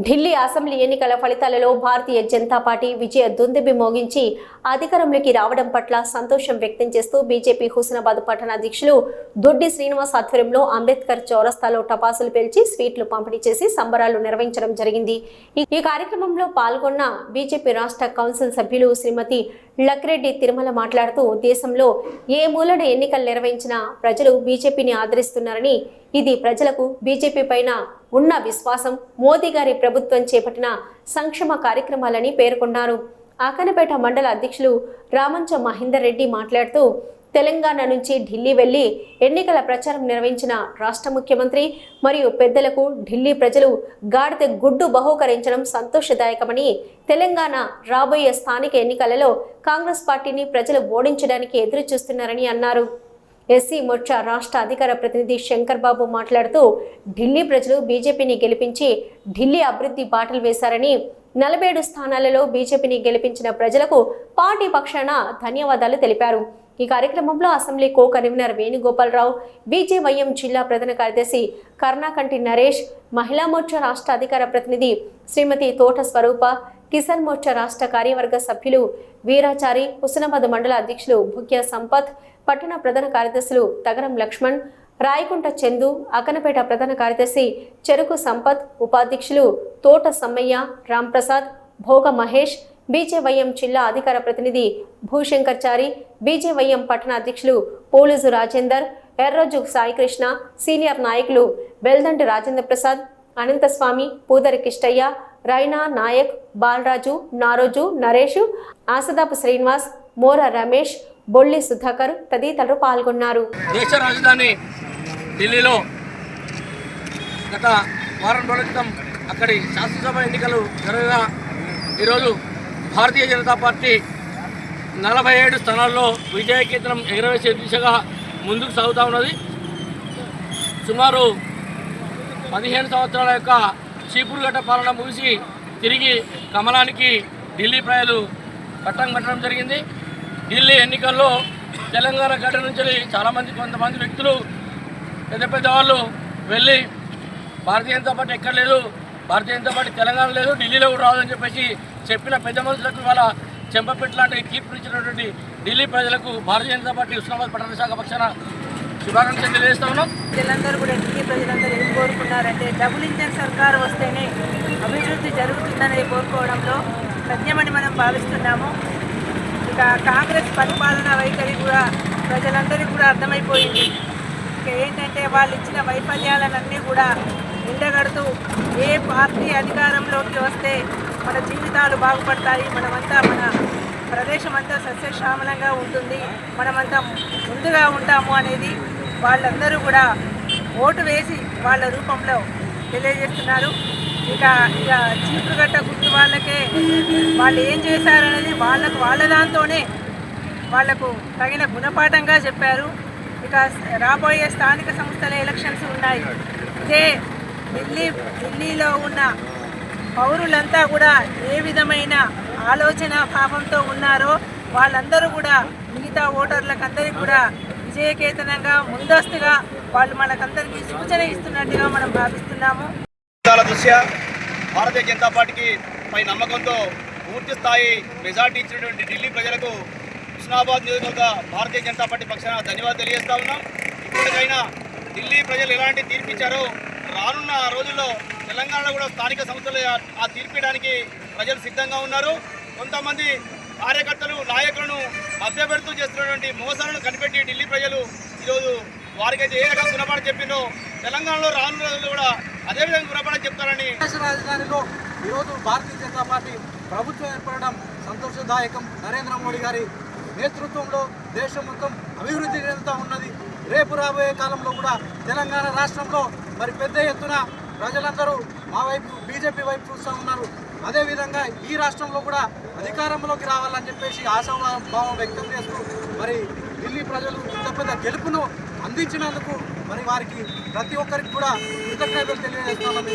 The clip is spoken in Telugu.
ఢిల్లీ అసెంబ్లీ ఎన్నికల ఫలితాలలో భారతీయ జనతా పార్టీ విజయ దుందుబి మోగించి అధికారంలోకి రావడం పట్ల సంతోషం వ్యక్తం చేస్తూ బీజేపీ హుస్నాబాద్ పట్టణ అధ్యక్షులు దొడ్డి శ్రీనివాస్ ఆధ్వర్యంలో అంబేద్కర్ చౌరస్తాలో టపాసులు పేల్చి స్వీట్లు పంపిణీ చేసి సంబరాలు నిర్వహించడం జరిగింది. ఈ- ఈ కార్యక్రమంలో పాల్గొన్న బీజేపీ రాష్ట్ర కౌన్సిల్ సభ్యులు శ్రీమతి లక్రెడ్డి తిరుమల మాట్లాడుతూ దేశంలో ఏ మూలన ఎన్నికలు నిర్వహించినా ప్రజలు బీజేపీని ఆదరిస్తున్నారని ఇది ప్రజలకు బీజేపీ పైన ఉన్న విశ్వాసం. మోదీ గారి ప్రభుత్వం చేపట్టిన సంక్షేమ కార్యక్రమాలని పేర్కొన్నారు. ఆకనపేట మండల అధ్యక్షులు రామంచ మహేందర్ రెడ్డి మాట్లాడుతూ తెలంగాణ నుంచి ఢిల్లీ వెళ్ళి ఎన్నికల ప్రచారం నిర్వహించిన రాష్ట్ర ముఖ్యమంత్రి మరియు పెద్దలకు ఢిల్లీ ప్రజలు గాడిద గుడ్డు బహూకరించడం సంతోషదాయకమని తెలంగాణ రాబోయే స్థానిక ఎన్నికలలో కాంగ్రెస్ పార్టీని ప్రజలు ఓడించడానికి ఎదురు చూస్తున్నారని అన్నారు. ఎస్సీ మోర్చా రాష్ట్ర అధికార ప్రతినిధి శంకర్ బాబు మాట్లాడుతూ ఢిల్లీ ప్రజలు బీజేపీని గెలిపించి ఢిల్లీ అభివృద్ధి బాటలు వేశారని నలభై ఏడు స్థానాలలో బీజేపీని గెలిపించిన ప్రజలకు పార్టీ పక్షాన ధన్యవాదాలు తెలిపారు. ఈ కార్యక్రమంలో assembly co convener Venugopalarao BJYM జిల్లా ప్రధాన కార్యదర్శి కర్ణాకంటి నరేష్ మహిళా మోర్చా రాష్ట్ర అధికార ప్రతినిధి శ్రీమతి తోట స్వరూప కిసాన్ మోర్చా రాష్ట్ర కార్యవర్గ సభ్యులు వీరాచారి హుస్నాబాద్ మండల అధ్యక్షులు భుక్య సంపత్ పట్టణ ప్రధాన కార్యదర్శులు తగరం లక్ష్మణ్ రాయకుంట చందు అకనపేట ప్రధాన కార్యదర్శి చెరుకు సంపత్ ఉపాధ్యక్షులు తోట సమ్మయ్య రాంప్రసాద్ భోగ మహేష్ బీజేవైఎం జిల్లా అధికార ప్రతినిధి భూశంకర్చారి బీజేవైఎం పట్టణ అధ్యక్షులు పోలీసు రాజేందర్ ఎర్రోజు సాయికృష్ణ సీనియర్ నాయకులు బెల్దండి రాజేంద్ర ప్రసాద్ అనంతస్వామి పూదరి కిష్టయ్య రైనా నాయక్ బాలరాజు నారోజు నరేష్ ఆసదాపు శ్రీనివాస్ మోర రమేష్ బొల్లి సుధాకర్ తదితరులు పాల్గొన్నారు. దేశ రాజధాని ఢిల్లీలో గత వారం రోజుల క్రితం అక్కడి శాసనసభ ఎన్నికలు జరగగా ఈరోజు భారతీయ జనతా పార్టీ నలభై ఏడు స్థానాల్లో విజయకేతనం ఎగరవేసే దిశగా ముందుకు సాగుతూ ఉన్నది. సుమారు పదిహేను సంవత్సరాల యొక్క చీపురుగడ్డ పాలన ముగిసి తిరిగి కమలానికి ఢిల్లీ ప్రజలు పట్టం కట్టడం జరిగింది. ఢిల్లీ ఎన్నికల్లో తెలంగాణ గడ్డ నుంచి చాలామంది కొంతమంది వ్యక్తులు పెద్ద పెద్ద వాళ్ళు వెళ్ళి భారతీయ జనతా పార్టీ ఎక్కడ లేదు భారతీయ జనతా పార్టీ తెలంగాణ లేదు ఢిల్లీలో కూడా రాదని చెప్పేసి చెప్పిన పెద్ద మనుషులకు వాళ్ళ చెంపపెట్టు లాంటి తీర్పు ఇచ్చినటువంటి ఢిల్లీ ప్రజలకు భారతీయ జనతా పార్టీ ఉస్మానాబాద్ పట్టణ శాఖ పక్షాన శుభాకాంక్షలు తెలియజేస్తా ఉన్నాం. ప్రజలందరూ కూడా ఢిల్లీ ప్రజలందరూ ఏం కోరుకున్నారంటే డబుల్ ఇంజన్ సర్కారు వస్తేనే అభివృద్ధి జరుగుతుందని కోరుకోవడంలో సత్యమని మనం భావిస్తున్నాము. కాంగ్రెస్ పరిపాలన వైఖరి కూడా ప్రజలందరికీ కూడా అర్థమైపోయింది. ఇక ఏంటంటే వాళ్ళు ఇచ్చిన వైఫల్యాలన్నీ కూడా ఎండగడుతూ ఏ పార్టీ అధికారంలోకి వస్తే మన జీవితాలు బాగుపడతాయి. మనమంతా మన ప్రదేశం అంతా సస్యశ్యామలంగా ఉంటుంది. మనమంతా ముందుగా ఉంటాము అనేది వాళ్ళందరూ కూడా ఓటు వేసి వాళ్ళ రూపంలో తెలియజేస్తున్నారు. ఇక ఇక చీపురుగట్ట గుర్తు వాళ్ళకే వాళ్ళు ఏం చేశారనేది వాళ్ళకు వాళ్ళ దాంతోనే వాళ్ళకు తగిన గుణపాఠంగా చెప్పారు. ఇక రాబోయే స్థానిక సంస్థల ఎలక్షన్స్ ఉన్నాయి. ఇదే ఢిల్లీ ఢిల్లీలో ఉన్న పౌరులంతా కూడా ఏ విధమైన ఆలోచన భావంతో ఉన్నారో వాళ్ళందరూ కూడా మిగతా ఓటర్లకందరికీ కూడా విజయకేతనంగా ముందస్తుగా వాళ్ళు మనకందరికీ సూచన ఇస్తున్నట్టుగా మనం భావిస్తున్నాము. ఫలితాల దృష్ట్యా భారతీయ జనతా పార్టీకి పై నమ్మకంతో పూర్తి స్థాయి మెజార్టీ ఇచ్చినటువంటి ఢిల్లీ ప్రజలకు హుస్నాబాద్ నియోజకవర్గ భారతీయ జనతా పార్టీ పక్షాన ధన్యవాదాలు తెలియజేస్తా ఉన్నాం. ఇప్పటికైనా ఢిల్లీ ప్రజలు ఎలాంటి తీర్పిచ్చారో రానున్న రోజుల్లో తెలంగాణలో కూడా స్థానిక సంస్థలు ఆ- ఆ తీర్పియడానికి ప్రజలు సిద్ధంగా ఉన్నారు. కొంతమంది కార్యకర్తలు నాయకులను మభ్యపెడుతూ చేస్తున్నటువంటి మోసాలను కనిపెట్టి ఢిల్లీ ప్రజలు ఈరోజు వారికైతే ఏ రకంగా గుణపాఠం చెప్పిందో తెలంగాణలో రానున్న రోజులు కూడా అదేవిధంగా విధంగా చెప్తారని దేశ రాజధానిలో ఈరోజు భారతీయ జనతా పార్టీ ప్రభుత్వం ఏర్పడడం సంతోషదాయకం. నరేంద్ర మోడీ గారి నేతృత్వంలో దేశం మొత్తం అభివృద్ధి చెందుతూ ఉన్నది. రేపు రాబోయే కాలంలో కూడా తెలంగాణ రాష్ట్రంలో మరి పెద్ద ఎత్తున ప్రజలందరూ మా వైపు బీజేపీ వైపు చూస్తూ ఉన్నారు. అదేవిధంగా ఈ రాష్ట్రంలో కూడా అధికారంలోకి రావాలని చెప్పేసి ఆశాభావం వ్యక్తం చేస్తూ మరి ఢిల్లీ ప్రజలు ఇంత పెద్ద గెలుపును అందించినందుకు మరి వారికి ప్రతి ఒక్కరికి కూడా కృతజ్ఞతలు తెలియజేస్తామని